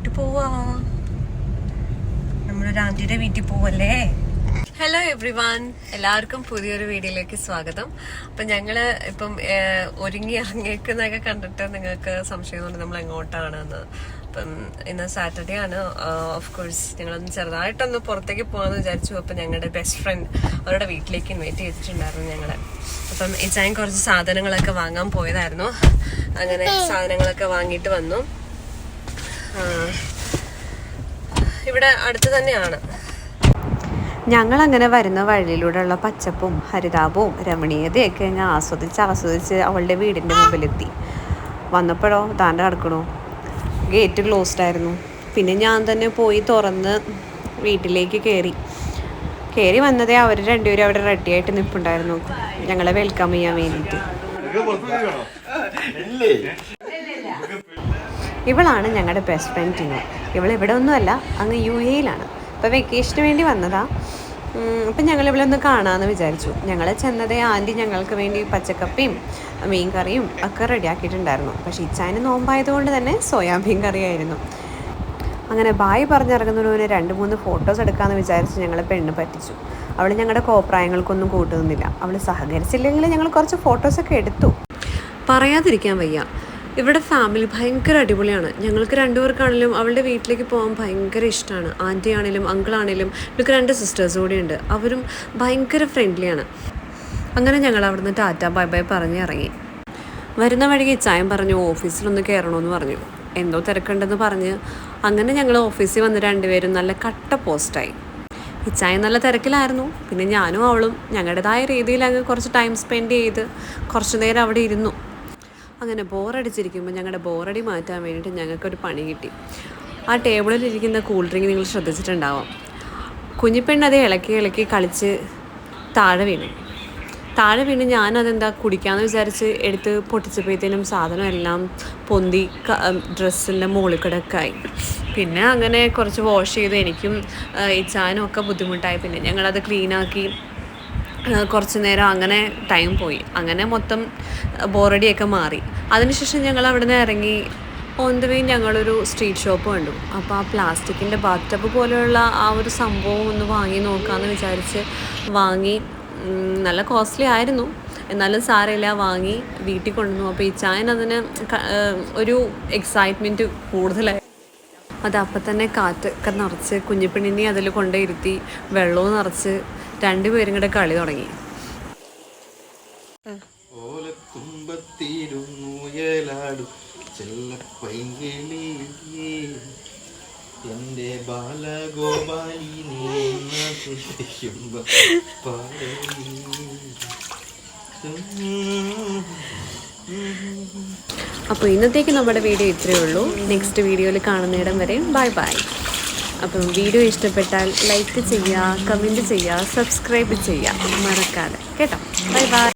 വീട്ടിൽ പോവാ. നമ്മളൊരു ആന്റിയുടെ വീട്ടിൽ പോവല്ലേ? ഹലോ എവ്രി വൺ എല്ലാവർക്കും പുതിയൊരു വീഡിയോയിലേക്ക് സ്വാഗതം. അപ്പം ഞങ്ങൾ ഇപ്പം ഒരുങ്ങി ഇറങ്ങിയേക്കുന്നതൊക്കെ കണ്ടിട്ട് നിങ്ങൾക്ക് സംശയമുണ്ട് നമ്മൾ എങ്ങോട്ടാണെന്ന്. അപ്പം ഇന്ന് സാറ്റർഡേ ആണ്. ഓഫ് കോഴ്സ് ഞങ്ങളൊന്ന് ചെറുതായിട്ടൊന്ന് പുറത്തേക്ക് പോകാമെന്ന് വിചാരിച്ചു. അപ്പം ഞങ്ങളുടെ ബെസ്റ്റ് ഫ്രണ്ട് അവരുടെ വീട്ടിലേക്ക് ഇൻവൈറ്റ് ചെയ്തിട്ടുണ്ടായിരുന്നു ഞങ്ങളെ. അപ്പം ഇച്ചായും കുറച്ച് സാധനങ്ങളൊക്കെ വാങ്ങാൻ പോയതായിരുന്നു. അങ്ങനെ സാധനങ്ങളൊക്കെ വാങ്ങിയിട്ട് വന്നു. ഇവിടെ അടുത്ത് തന്നെയാണ്. ഞങ്ങൾ അങ്ങനെ വരുന്ന വഴിയിലൂടെയുള്ള പച്ചപ്പും ഹരിതാപവും രമണീയതയൊക്കെ അങ്ങ് ആസ്വദിച്ച് ആസ്വദിച്ച് അവളുടെ വീടിന്റെ മുമ്പിലെത്തി. വന്നപ്പോഴോ താന്റെ കിടക്കണോ ഗേറ്റ് ക്ലോസ്ഡ് ആയിരുന്നു. പിന്നെ ഞാൻ തന്നെ പോയി തുറന്ന് വീട്ടിലേക്ക് കയറി. കയറി വന്നതേ അവർ രണ്ടുപേരും അവിടെ റെഡി ആയിട്ട് നിൽപ്പുണ്ടായിരുന്നു ഞങ്ങളെ വെൽക്കം ചെയ്യാൻ വേണ്ടിയിട്ട്. ഇവളാണ് ഞങ്ങളുടെ ബെസ്റ്റ് ഫ്രണ്ട് ടിന. ഇവൾ ഇവിടെ ഒന്നുമല്ല അങ്ങ് യു എയിലാണ്. അപ്പോൾ വെക്കേഷന് വേണ്ടി വന്നതാ. അപ്പം ഞങ്ങൾ ഇവിടെ ഒന്ന് കാണാമെന്ന് വിചാരിച്ചു. ഞങ്ങൾ ചെന്നതേ ആന്റി ഞങ്ങൾക്ക് വേണ്ടി പച്ചക്കപ്പയും മീൻ കറിയും ഒക്കെ റെഡിയാക്കിയിട്ടുണ്ടായിരുന്നു. പക്ഷേ ഇച്ചായന് നോമ്പായതുകൊണ്ട് തന്നെ സോയാബീൻ കറിയായിരുന്നു. അങ്ങനെ ബായ് പറഞ്ഞിറങ്ങുന്നതിന് രണ്ട് മൂന്ന് ഫോട്ടോസ് എടുക്കാമെന്ന് വിചാരിച്ച് ഞങ്ങളെ പെണ്ണ് പറ്റിച്ചു. അവൾ ഞങ്ങളുടെ കോപ്രായങ്ങൾക്കൊന്നും കൂട്ടുന്നില്ല അവൾ സഹകരിച്ചില്ലെങ്കിൽ ഞങ്ങൾ കുറച്ച് ഫോട്ടോസൊക്കെ എടുത്തു. പറയാതിരിക്കാൻ വയ്യ. ഇവിടെ ഫാമിലി ഭയങ്കര അടിപൊളിയാണ്. ഞങ്ങൾക്ക് രണ്ടുപേർക്കാണെങ്കിലും അവളുടെ വീട്ടിലേക്ക് പോകാൻ ഭയങ്കര ഇഷ്ടമാണ്. ആന്റി ആണെങ്കിലും അങ്കിൾ ആണെങ്കിലും എനിക്ക് രണ്ട് സിസ്റ്റേഴ്സ് കൂടിയുണ്ട്. അവരും ഭയങ്കര ഫ്രണ്ട്ലിയാണ് അങ്ങനെ ഞങ്ങൾ അവിടുന്ന് ടാറ്റ ബൈ ബൈ പറഞ്ഞ് ഇറങ്ങി. വരുന്ന വഴിക്ക് ചായം പറഞ്ഞു ഓഫീസിലൊന്ന് കയറണമെന്ന് പറഞ്ഞു. എന്തോ തിരക്കുണ്ടെന്ന് പറഞ്ഞ് അങ്ങനെ ഞങ്ങൾ ഓഫീസിൽ വന്ന് രണ്ടുപേരും നല്ല കട്ട പോസ്റ്റായി ഇച്ചായ നല്ല തിരക്കിലായിരുന്നു. പിന്നെ ഞാനും അവളും ഞങ്ങളുടേതായ രീതിയിൽ അങ്ങ് കുറച്ച് ടൈം സ്പെൻഡ് ചെയ്ത് കുറച്ച് നേരം അവിടെ ഇരുന്നു. അങ്ങനെ ബോറടിച്ചിരിക്കുമ്പോൾ ഞങ്ങളുടെ ബോറടി മാറ്റാൻ വേണ്ടിയിട്ട് ഞങ്ങൾക്കൊരു പണി കിട്ടി. ആ ടേബിളിൽ ഇരിക്കുന്ന കൂൾ ഡ്രിങ്ക് നിങ്ങൾ ശ്രദ്ധിച്ചിട്ടുണ്ടാവാം. കുഞ്ഞിപ്പെണ്ണ് അത് ഇളക്കി ഇളക്കി കളിച്ച് താഴെ വീണു. താഴെ വീണ് ഞാനതെന്താ കുടിക്കാമെന്ന് വിചാരിച്ച് എടുത്ത് പൊട്ടിച്ചപ്പോഴത്തേനും സാധനം എല്ലാം പൊന്തി ഡ്രസ്സിന്റെ മുകളിൽ കിടക്കായി. പിന്നെ അങ്ങനെ കുറച്ച് വാഷ് ചെയ്ത് എനിക്കും ഇച്ചാനും ഒക്കെ ബുദ്ധിമുട്ടായി. പിന്നെ ഞങ്ങളത് ക്ലീനാക്കി. കുറച്ച് നേരം അങ്ങനെ ടൈം പോയി. അങ്ങനെ മൊത്തം ബോറടിയൊക്കെ മാറി. അതിനുശേഷം ഞങ്ങൾ അവിടെ നിന്ന് ഇറങ്ങി. ഓൺ വേ ഞങ്ങളൊരു സ്ട്രീറ്റ് ഷോപ്പ് കണ്ടു. അപ്പോൾ ആ പ്ലാസ്റ്റിക്കിന്റെ ബാത്തപ്പ് പോലെയുള്ള ആ ഒരു സംഭവം ഒന്ന് വാങ്ങി നോക്കാമെന്ന് വിചാരിച്ച് വാങ്ങി. നല്ല കോസ്റ്റ്ലി ആയിരുന്നു. എന്നാലും സാരമില്ല വാങ്ങി വീട്ടിൽ കൊണ്ടുവന്നു. അപ്പോൾ ഈ ചായൻ അതിന് ഒരു എക്സൈറ്റ്മെന്റ് കൂടുതലായി. അത് അപ്പം തന്നെ കാറ്റൊക്കെ നിറച്ച് കുഞ്ഞിപ്പിണ്ണിനെ അതിൽ കൊണ്ടിരുത്തി വെള്ളവും നിറച്ച് രണ്ടുപേരും കൂടെ കളി തുടങ്ങി. എന്റെ അപ്പോൾ ഇന്നത്തേക്ക് നമ്മുടെ വീഡിയോ ഇത്രയേ ഉള്ളൂ. നെക്സ്റ്റ് വീഡിയോയിൽ കാണുന്നിടം വരെ ബൈ ബൈ അപ്പം വീഡിയോ ഇഷ്ടപ്പെട്ടാൽ ലൈക്ക് ചെയ്യുക കമന്റ് ചെയ്യുക സബ്സ്ക്രൈബ് ചെയ്യുക. മറക്കാതെ. കേട്ടോ? Bye bye.